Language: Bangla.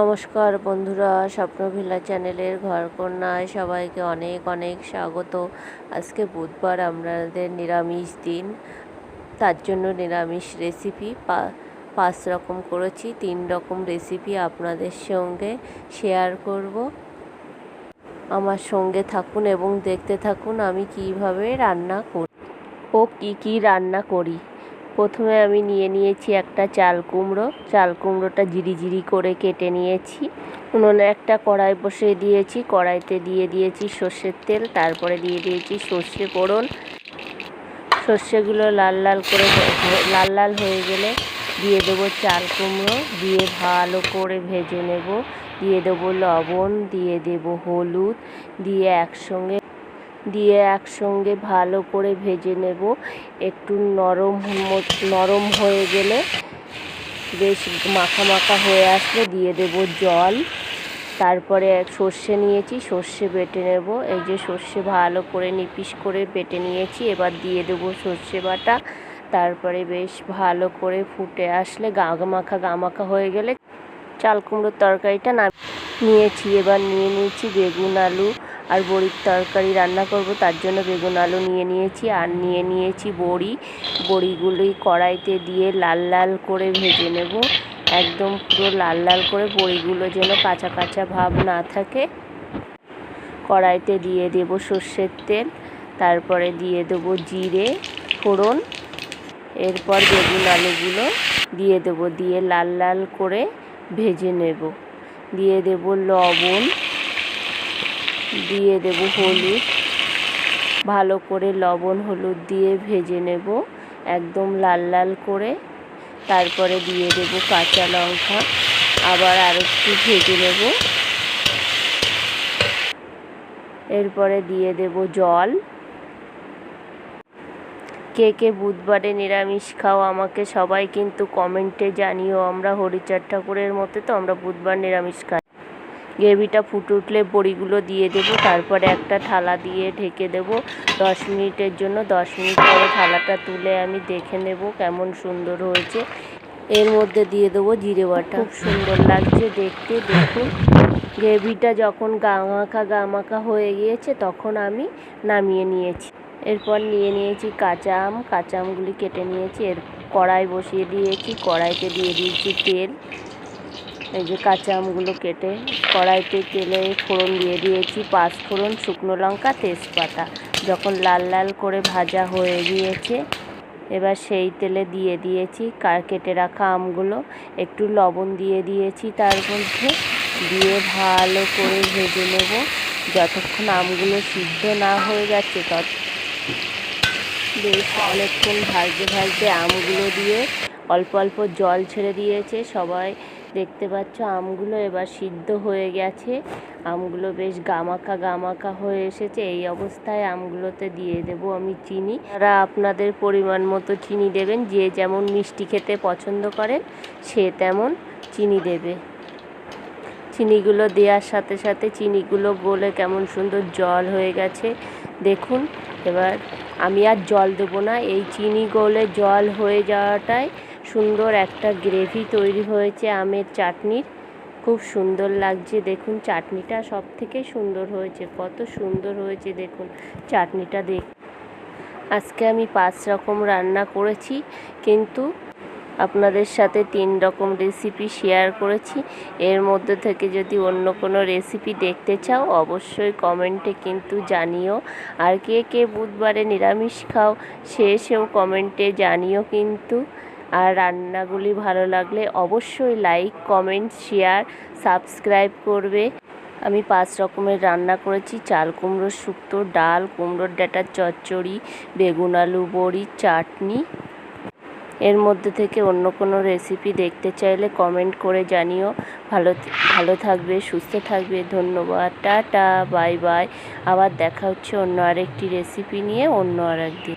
নমস্কার বন্ধুরা, স্বপ্নভিলা চ্যানেলের ঘরকন্যায় সবাইকে অনেক অনেক স্বাগত। আজকে বুধবার আমাদের নিরামিষ দিন, তার জন্য নিরামিষ রেসিপি পাঁচ রকম করেছি, তিন রকম রেসিপি আপনাদের সঙ্গে শেয়ার করব। আমার সঙ্গে থাকুন এবং দেখতে থাকুন আমি কীভাবে রান্না করি, ও কি কি রান্না করি। প্রথমে আমি নিয়ে নিয়েছি একটা চাল কুমড়ো। চাল কুমড়োটা জিরি করে কেটে নিয়েছি। উনুনে একটা কড়াই বসিয়ে দিয়েছি। কড়াইতে দিয়ে দিয়েছি সর্ষের তেল, তারপরে দিয়ে দিয়েছি সর্ষে ফোড়ন। সর্ষেগুলো লাল লাল করে লাল লাল হয়ে গেলে দিয়ে দেবো চাল কুমড়ো। দিয়ে ভালো করে ভেজে নেব। দিয়ে দেবো লবণ, দিয়ে দেবো হলুদ। দিয়ে একসঙ্গে দিয়ে একসঙ্গে ভালো করে ভেজে নেব। একটু নরম নরম হয়ে গেলে বেশ মাখা মাখা হয়ে আসলে দিয়ে দেব জল। তারপরে সর্ষে নিয়েছি, সর্ষে বেটে নেব। এই যে সর্ষে ভালো করে নিপিস করে বেটে নিয়েছি, এবার দিয়ে দেবো সর্ষে বাটা। তারপরে বেশ ভালো করে ফুটে আসলে গা মাখা গা মাখা হয়ে গেলে চাল কুমড়োর তরকারিটা নিয়েছি, এবার নিয়ে নিয়েছি বেগুন, আলু আর বড়ির তরকারি রান্না করব, তার জন্য বেগুন আলু নিয়ে নিয়েছি আর নিয়ে নিয়েছি বড়ি। বড়িগুলি কড়াইতে দিয়ে লাল লাল করে ভেজে নেব। একদম পুরো লাল লাল করে বড়িগুলো যেন কাঁচা কাঁচা ভাব না থাকে। কড়াইতে দিয়ে দেব সর্ষের তেল, তারপরে দিয়ে দেবো জিরে, ফোড়ন, এরপর বেগুন আলুগুলো দিয়ে দেবো, দিয়ে লাল লাল করে ভেজে নেব। দিয়ে দেব লবণ দিয়ে দেব হলুদ। ভালো করে লবণ হলুদ দিয়ে ভেজে নেব একদম লাল লাল করে। তারপরে দিয়ে দেব কাঁচা লঙ্কা। আবার আরেকটু ভেজে নেব। এরপরে দিয়ে দেব জল। কে কে বুধবারে নিরামিষ খাও আমাকে সবাই কিন্তু কমেন্টে জানিও। আমরা হরিচাঁদ ঠাকুরের মতে তো আমরা বুধবার নিরামিষ খাই। গ্রেভিটা ফুটে উঠলে বড়িগুলো দিয়ে দেব, তারপরে একটা থালা দিয়ে ঢেকে দেব। দশ মিনিটের জন্য, দশ মিনিট পরে থালাটা তুলে আমি দেখে নেব কেমন সুন্দর হয়েছে। এর মধ্যে দিয়ে দেবো জিরে বাটা। খুব সুন্দর লাগছে দেখতে, দেখুন। গ্রেভিটা যখন গামাখা গামাখা হয়ে গিয়েছে, তখন আমি নামিয়ে নিয়েছি। এরপর নিয়ে নিয়েছি কাঁচা আম। কাঁচা আমগুলি কেটে নিয়েছি। এর কড়াই বসিয়ে দিয়েছি। কড়াইতে দিয়ে দিয়েছি তেল। এই যে কাঁচা আমগুলো কেটে কড়াইতে তেলে ফোড়ন দিয়ে দিয়েছি, পাঁচ ফোড়ন, শুকনো লঙ্কা, তেজপাতা। যখন লাল লাল করে ভাজা হয়ে গিয়েছে, এবার সেই তেলে দিয়ে দিয়েছি কার কেটে রাখা আমগুলো। একটু লবণ দিয়ে দিয়েছি তার মধ্যে। দিয়ে ভালো করে ভেজে নেব। যতক্ষণ আমগুলো সিদ্ধ না হয়ে যাচ্ছে তত বেশ অনেকক্ষণ ভাজতে ভাজতে আমগুলো দিয়ে অল্প অল্প জল ছেড়ে দিয়েছে। সবাই দেখতে পাচ্ছ, আমগুলো এবার সিদ্ধ হয়ে গেছে। আমগুলো বেশ গামাকা গামাকা হয়ে এসেছে। এই অবস্থায় আমগুলোতে দিয়ে দেব আমি চিনি। তারা আপনাদের পরিমাণ মতো চিনি দেবেন, যে যেমন মিষ্টি খেতে পছন্দ করেন, সে তেমন চিনি দেবে। চিনিগুলো দেওয়ার সাথে সাথে চিনিগুলো গলে কেমন সুন্দর জল হয়ে গেছে। দেখুন, এবার আমি আর জল দেবো না। এই চিনি গলে জল হয়ে যাওয়াটাই সুন্দর একটা গ্রেভি তৈরি হয়েছে আমের চাটনির। খুব সুন্দর লাগছে, দেখুন চাটনিটা সব থেকে সুন্দর হয়েছে, কত সুন্দর হয়েছে, দেখুন চাটনিটা দেখ। আজকে আমি পাঁচ রকম রান্না করেছি, কিন্তু আপনাদের সাথে তিন রকম রেসিপি শেয়ার করেছি। এর মধ্যে থেকে যদি অন্য কোনো রেসিপি দেখতে চাও, অবশ্যই কমেন্টে কিন্তু জানিও। আর কে কে বুধবারে নিরামিষ খাও, সে সেও কমেন্টে জানিও কিন্তু। আর রান্নাগুলি ভালো লাগলে অবশ্যই লাইক কমেন্ট শেয়ার সাবস্ক্রাইব করবে। আমি পাঁচ রকমের রান্না করেছি। চাল কুমড়োর শুক্তো, ডাল, কুমড়োর ডাঁটার চচ্চড়ি, বেগুন আলু, বড়ি, চাটনি। এর মধ্যে থেকে অন্য কোনো রেসিপি দেখতে চাইলে কমেন্ট করে জানিও। ভালো ভালো থাকবে, সুস্থ থাকবে। ধন্যবাদ। টাটা বাই বাই আবার দেখা হচ্ছে অন্য আরেকটি রেসিপি নিয়ে অন্য আরেকদিন।